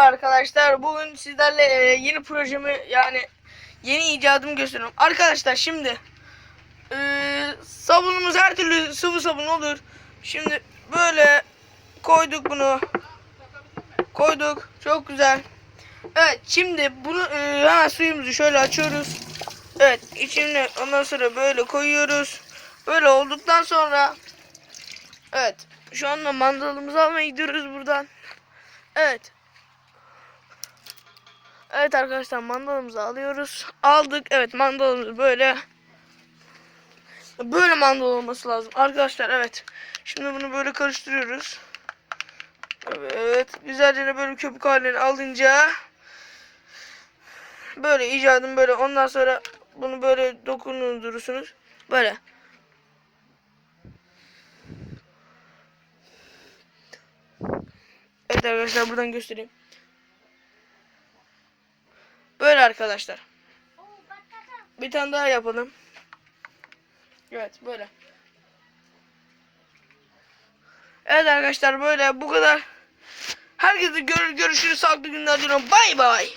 arkadaşlar. Bugün sizlerle e, yeni projemi yani yeni icadımı gösteriyorum. Arkadaşlar şimdi e, sabunumuz her türlü sıvı sabun olur. Şimdi böyle koyduk bunu. Koyduk. Çok güzel. Evet şimdi bunu e, hemen suyumuzu şöyle açıyoruz. Evet içine ondan sonra böyle koyuyoruz. Böyle olduktan sonra Evet şu anda mandalımızı almaya gidiyoruz buradan. Evet. Evet arkadaşlar mandalımızı alıyoruz. Aldık. Evet mandalımız böyle. Böyle mandal olması lazım. Arkadaşlar evet. Şimdi bunu böyle karıştırıyoruz. Evet. Güzelce böyle köpük halini alınca böyle icadım böyle ondan sonra bunu böyle dokundurursunuz. Böyle. Evet arkadaşlar buradan göstereyim. Böyle arkadaşlar. Bir tane daha yapalım. Evet böyle. Evet arkadaşlar böyle bu kadar. Herkese gör görüşürüz. Sağlıklı günler diliyorum. Bay bay.